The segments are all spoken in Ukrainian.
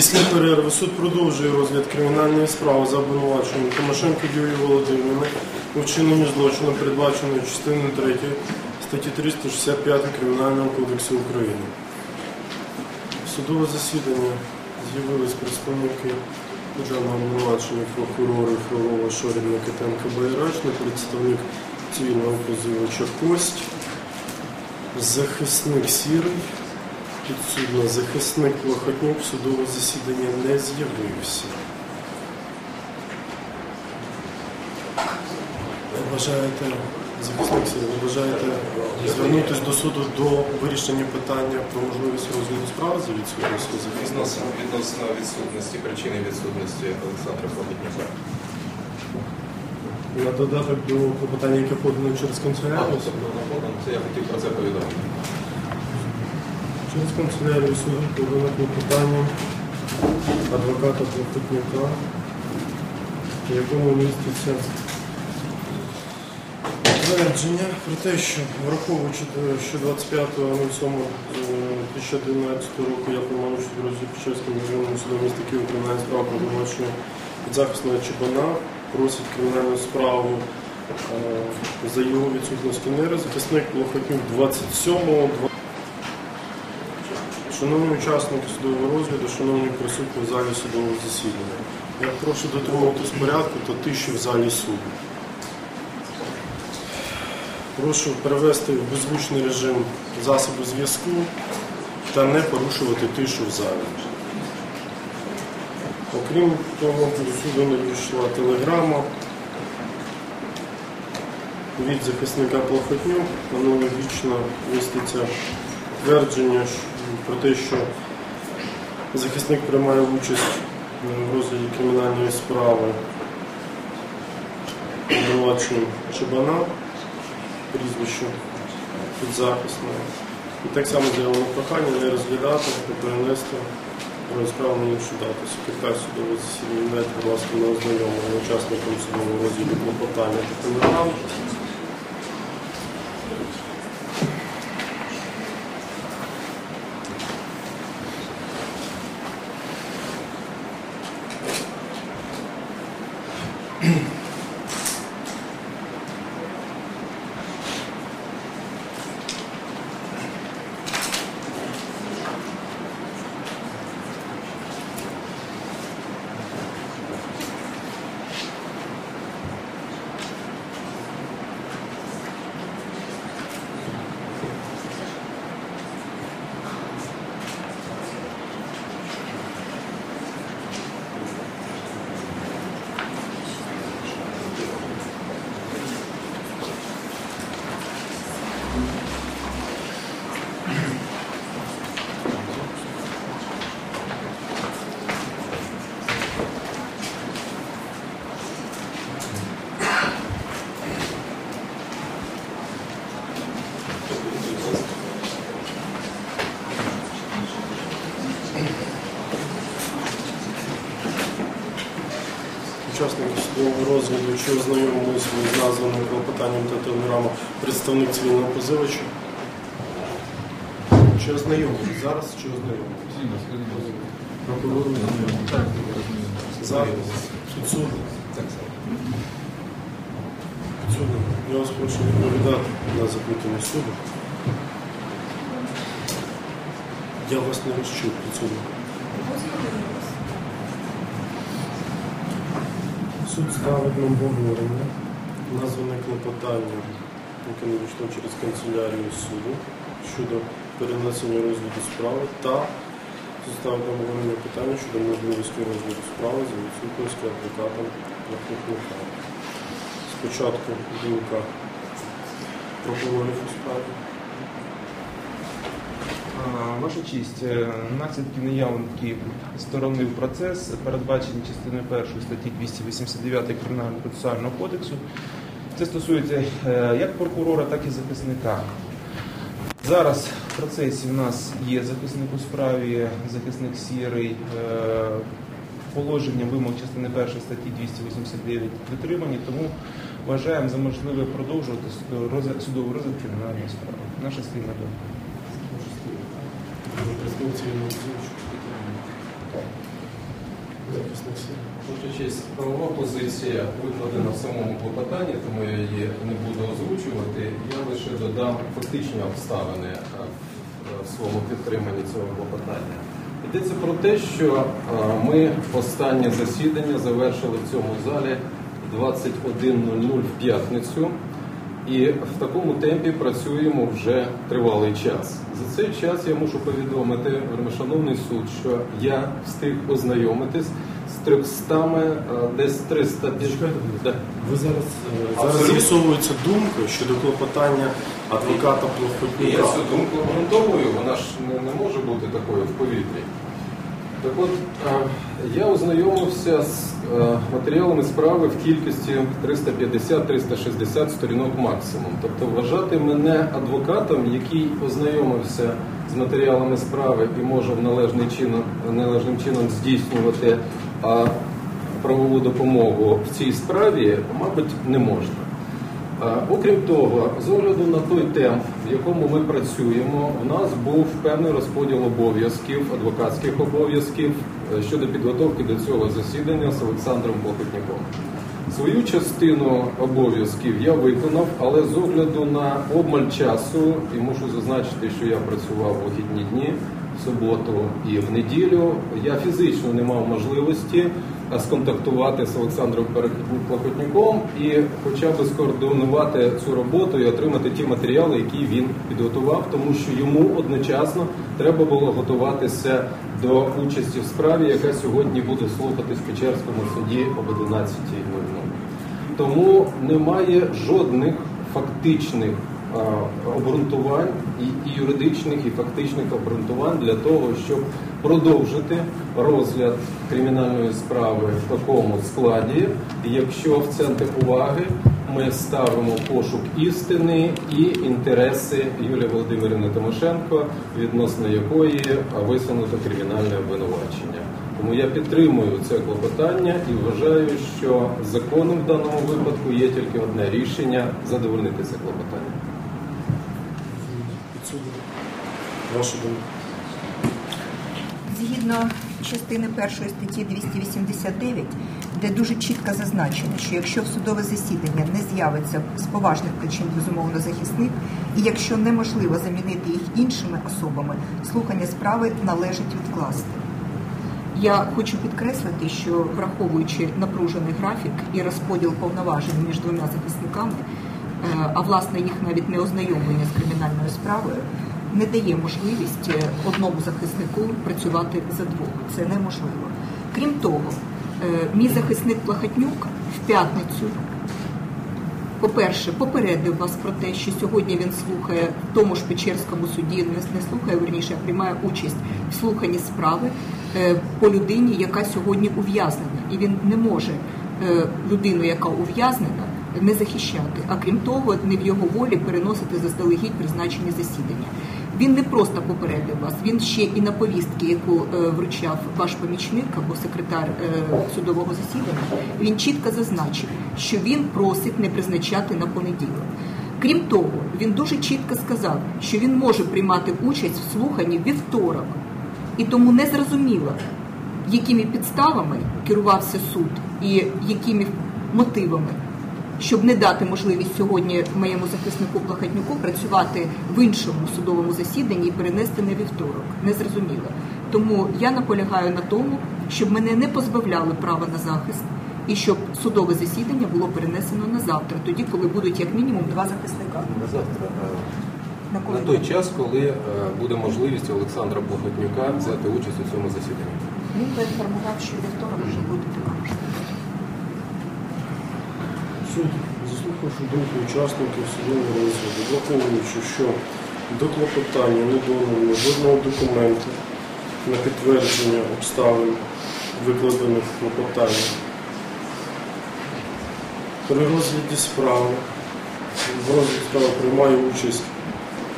Після перерви суд продовжує розгляд кримінальної справи за обвинуваченням Тимошенко Юлії Володимирівни у вчиненні злочину, передбаченої частиною 3 статті 365 Кримінального кодексу України. Судове засідання з'явились представники державного обвинувачення прокурори Фролова, Шоріна, Китенка, Байрачний, представник цивільного позивача Кость, захисник Сірий, підсудна захисник Лохотнюк в судове засідання не з'явився. Ви бажаєте, захисник ви бажаєте звернутися до суду до вирішення питання про можливість розгляду справи за відсутністю захисника? Відносно, відносно відсутності, причини відсутності Олександра Плохотнюка. На додаток до клопотання, яке подано через А, канцелярію. тобто на подан, це я хотів про це повідомити. Через канцелярію суду подано клопотання адвоката Плохотнюка, в якому міститься твердження про те, що враховуючи, що 25.07.2011 року я приймав участь в розгляді Печерським районним судом міста Києва кримінальної справи про обвинувачення підзахисного Чебана, просить кримінальну справу е, за його відсутності міри. Захисник Плохотнюк 27-го, Шановні учасники судового розгляду, шановні присутні в залі судового засідання. Я прошу дотримуватись порядку та тиші в залі суду. Прошу перевести в беззвучний режим засоби зв'язку та не порушувати тишу в залі. Окрім того, до суду надійшла телеграма від захисника Плохотнюк, аналогічно міститься твердження що- про те, що захисник приймає участь в розгляді кримінальної справи обвинуваченням Чебана, прізвищу підзахисного. І так само заявлено прохання не розглядати та перенести розправу на іншу дату. Секретар судового засідання будь ласка, на ознайомлення учасникам судового розгляду клопотання та телеграм. Учасники судового розгляду, чи ознайомилися ви з названим клопотанням та телеграму представник цивільного позивача? Чи ознайомились зараз, чи ознайомились? Прокурор ознайомився. Зараз. Підсудний. Я вас прошу відповідати на запитання суду. Я вас не розчув, підсудний. Суд ставить на обговорення назване клопотання, яке надійшло через канцелярію суду щодо перенесення розгляду справи та ставить на обговорення питання щодо можливості розгляду справи за відсутності адвоката Плахника. Спочатку думка прокурорів у справі. А, Ваша честь, е, наслідки неявки сторони в процес передбачені частиною 1 статті 289 Кримінального процесуального кодексу. Це стосується е, як прокурора, так і захисника. Зараз в процесі в нас є захисник у справі, захисник сірий. Е, Положення вимог частини 1 статті 289 дотримані, тому вважаємо за можливе продовжувати судовий розгляд кримінальної справи. Наша спільна думка. Цивільного позивача. Ваша честь, правова позиція викладена в самому клопотанні, тому я її не буду озвучувати. Я лише додам фактичні обставини е, в своєму підтриманні цього клопотання. Йдеться про те, що е, ми останнє засідання завершили в цьому залі 21.00 в п'ятницю. І в такому темпі працюємо вже тривалий час. За цей час я мушу повідомити, вельмишановний суд, що я встиг ознайомитись з 300, е, десь 300 Да. Ви зараз, е, зараз з'ясовується думка щодо клопотання адвоката І я цю думку обґрунтовую, вона ж не, не може бути такою в повітрі. Так от, я ознайомився з е, матеріалами справи в кількості 350-360 сторінок максимум. Тобто вважати мене адвокатом, який ознайомився з матеріалами справи і може в належний чином, належним чином здійснювати правову допомогу в цій справі, мабуть, не можна. Окрім того, з огляду на той темп, в якому ми працюємо, у нас був певний розподіл обов'язків, адвокатських обов'язків е, щодо підготовки до цього засідання з Олександром Покутняком. Свою частину обов'язків я виконав, але з огляду на обмаль часу, і мушу зазначити, що я працював у вихідні дні, в суботу і в неділю, я фізично не мав можливості сконтактувати з Олександром Плохотнюком і хоча б скоординувати цю роботу і отримати ті матеріали, які він підготував, тому що йому одночасно треба було готуватися до участі в справі, яка сьогодні буде слухатись в Печерському суді об 11.00. Тому немає жодних фактичних обґрунтувань і юридичних, і фактичних обґрунтувань для того, щоб продовжити розгляд кримінальної справи в такому складі, якщо в центр уваги ми ставимо пошук істини і інтереси Юлії Володимирівни Тимошенко, відносно якої висунуто кримінальне обвинувачення. Тому я підтримую це клопотання і вважаю, що законом в даному випадку є тільки одне рішення задовольнити це клопотання. Ваша думка. Згідно частини першої статті 289, де дуже чітко зазначено, що якщо в судове засідання не з'явиться з поважних причин безумовно захисник, і якщо неможливо замінити їх іншими особами, слухання справи належить відкласти. Я хочу підкреслити, що враховуючи напружений графік і розподіл повноважень між двома захисниками, е, а власне їх навіть не ознайомлення з кримінальною справою, не дає можливість е, одному захиснику працювати за двох. Це неможливо. Крім того, е, мій захисник Плахатнюк в п'ятницю по-перше, попередив вас про те, що сьогодні він слухає в тому ж Печерському суді, не, не слухає верніше, а приймає участь в слуханні справи е, по людині, яка сьогодні ув'язнена, і він не може людину, яка ув'язнена, не захищати. А крім того, не в його волі переносити заздалегідь призначені засідання. Він не просто попередив вас, він ще і на повістки, яку е, вручав ваш помічник або секретар е, судового засідання, він чітко зазначив, що він просить не призначати на понеділок. Крім того, він дуже чітко сказав, що він може приймати участь в слуханні вівторок, і тому не зрозуміло, якими підставами керувався суд і якими мотивами щоб не дати можливість сьогодні моєму захиснику Плахатнюку працювати в іншому судовому засіданні і перенести на вівторок. Не зрозуміло. Тому я наполягаю на тому, щоб мене не позбавляли права на захист і щоб судове засідання було перенесено на завтра, тоді, коли будуть як мінімум два захисника. На завтра На е, коли на той час, коли е, буде можливість Олександра Плохотнюка взяти участь у цьому засіданні. він поінформував, що вівторок вже буде така можливість. Суд, заслухавши думку учасників судового розгляду, враховуючи, що до клопотання не додано жодного документу на підтвердження обставин, викладених в клопотанні. При розгляді справи в розгляді справи приймає участь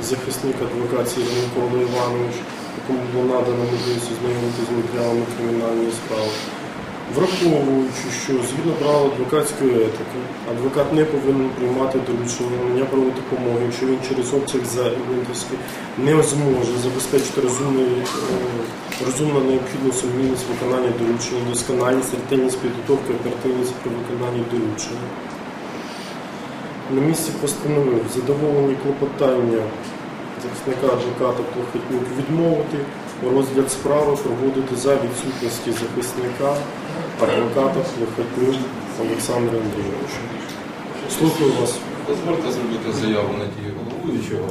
захисник адвокат Сірий Микола Іванович, якому було надано можливість ознайомитися з матеріалами кримінальної справи. Враховуючи, що згідно правил адвокатської етики, адвокат не повинен приймати доручення надання правової допомоги, якщо він через обсяг зайнятості не зможе забезпечити розумний, е, розумно необхідну сумлінність виконання доручення, досконалість, ретельність підготовки, оперативність при виконанні доручення. На місці постановив задоволені клопотання захисника адвоката Плохотнюк відмовити розгляд справи проводити за відсутності захисника адвоката Плохотнюк Олександра Андрійовича. Слухаю вас. Дозвольте зробити заяву на дію головуючого.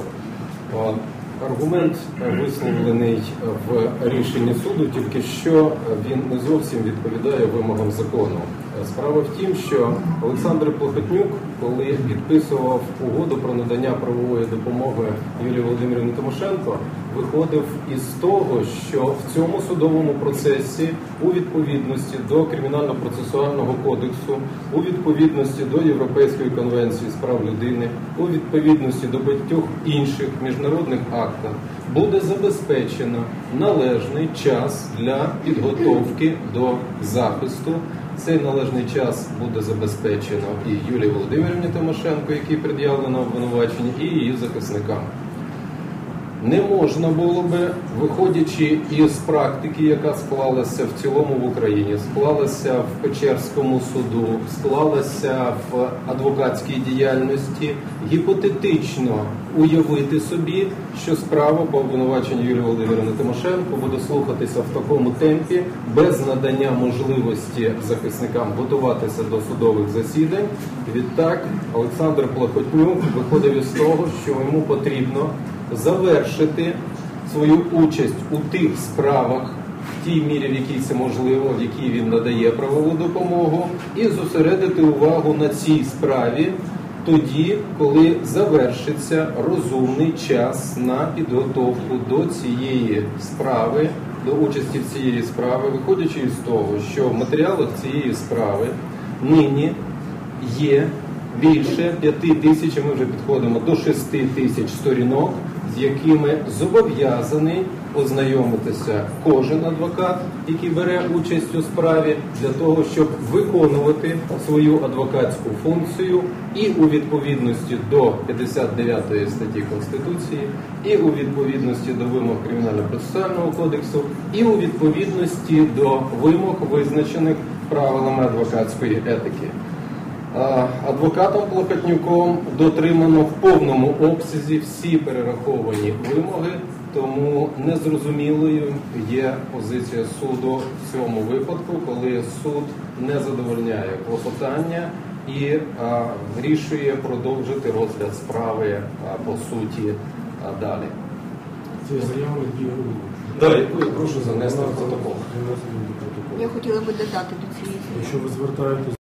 Аргумент е, висловлений в рішенні суду, тільки що він не зовсім відповідає вимогам закону. Е, Справа в тім, що Олександр Плохотнюк, коли підписував угоду про надання правової допомоги Юлії Володимирівні Тимошенко, виходив із того, що в цьому судовому процесі у відповідності до кримінально-процесуального кодексу, у відповідності до Європейської конвенції з прав людини, у відповідності до багатьох інших міжнародних актів буде забезпечено належний час для підготовки до захисту. Цей належний час буде забезпечено і Юлії Володимирівні Тимошенко, який пред'явлено обвинувачення, і її захисникам. Не можна було би, виходячи із практики, яка склалася в цілому в Україні, склалася в Печерському суду, склалася в адвокатській діяльності, гіпотетично уявити собі, що справа по обвинуваченню Юлії Володимирівни Тимошенко буде слухатися в такому темпі, без надання можливості захисникам готуватися до судових засідань. Відтак Олександр Плохотнюк виходив із того, що йому потрібно завершити свою участь у тих справах в тій мірі, в якій це можливо, в якій він надає правову допомогу, і зосередити увагу на цій справі тоді, коли завершиться розумний час на підготовку до цієї справи, до участі в цієї справи, виходячи із того, що в матеріалах цієї справи нині є більше п'яти тисяч, ми вже підходимо до шести тисяч сторінок, з якими зобов'язаний ознайомитися кожен адвокат, який бере участь у справі, для того, щоб виконувати свою адвокатську функцію і у відповідності до 59 статті Конституції, і у відповідності до вимог Кримінально-процесуального кодексу, і у відповідності до вимог, визначених правилами адвокатської етики. Адвокатом Плохотнюком дотримано в повному обсязі всі перераховані вимоги, тому незрозумілою є позиція суду в цьому випадку, коли суд не задовольняє клопотання і а, вирішує продовжити розгляд справи а, по суті а, далі. Це заява дії прошу занести в протокол. Я хотіла би додати до цієї Якщо ви звертаєтесь